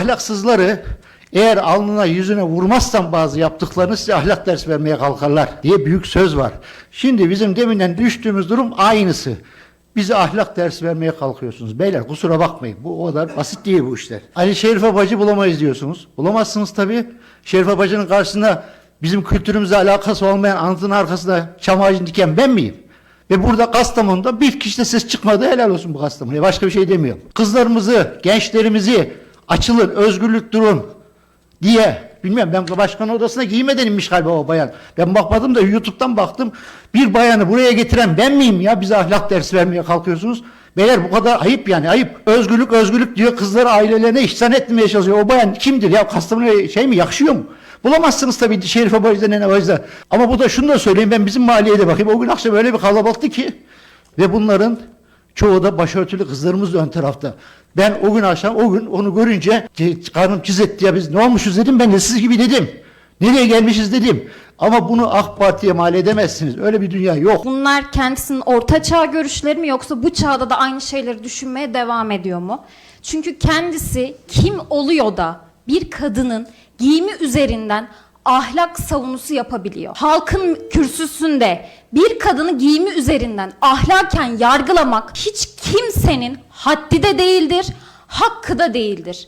ahlaksızları eğer alnına yüzüne vurmazsan bazı yaptıklarını size ahlak ders vermeye kalkarlar diye büyük söz var. Şimdi bizim deminden düştüğümüz durum aynısı. Bize ahlak ders vermeye kalkıyorsunuz. Beyler kusura bakmayın. Bu o kadar basit değil bu işler. Ali Şerife Bacı bulamayız diyorsunuz. Bulamazsınız tabii. Şerife Bacı'nın karşısında bizim kültürümüzle alakası olmayan anıtın arkasında çam ağacını diken ben miyim? Ve burada Kastamonu'da bir kişi de ses çıkmadı. Helal olsun bu Kastamonu'ya. Başka bir şey demiyorum. Kızlarımızı, gençlerimizi açılın, özgürlük durun diye bilmem ben başkan odasına giymeden inmiş galiba o bayan. Ben bakmadım da YouTube'dan baktım. Bir bayanı buraya getiren ben miyim ya? Bize ahlak dersi vermeye kalkıyorsunuz. Beyler bu kadar ayıp yani ayıp. Özgürlük özgürlük diyor kızları ailelerine ihsan etmeye çalışıyor. O bayan kimdir ya? Kastamonu'ya şey mi yakışıyor mu? Bulamazsınız tabii Şerife Bacı'da Nene Bacı'da. Ama bu da şunu da söyleyeyim ben bizim mahalleye de bakayım. O gün akşam öyle bir kalabalıktı ki ve bunların çoğu da başörtülü kızlarımız ön tarafta. Ben o gün akşam o gün onu görünce "Ki- karnım çiz etti ya biz ne olmuşuz dedim ben de siz gibi dedim. Nereye gelmişiz dedim. Ama bunu AK Parti'ye mal edemezsiniz. Öyle bir dünya yok. Bunlar kendisinin orta çağ görüşleri mi yoksa bu çağda da aynı şeyleri düşünmeye devam ediyor mu? Çünkü kendisi kim oluyor da bir kadının giyimi üzerinden ahlak savunusu yapabiliyor. Halkın kürsüsünde bir kadını giyimi üzerinden ahlaken yargılamak hiç kimsenin haddi de değildir, hakkı da değildir.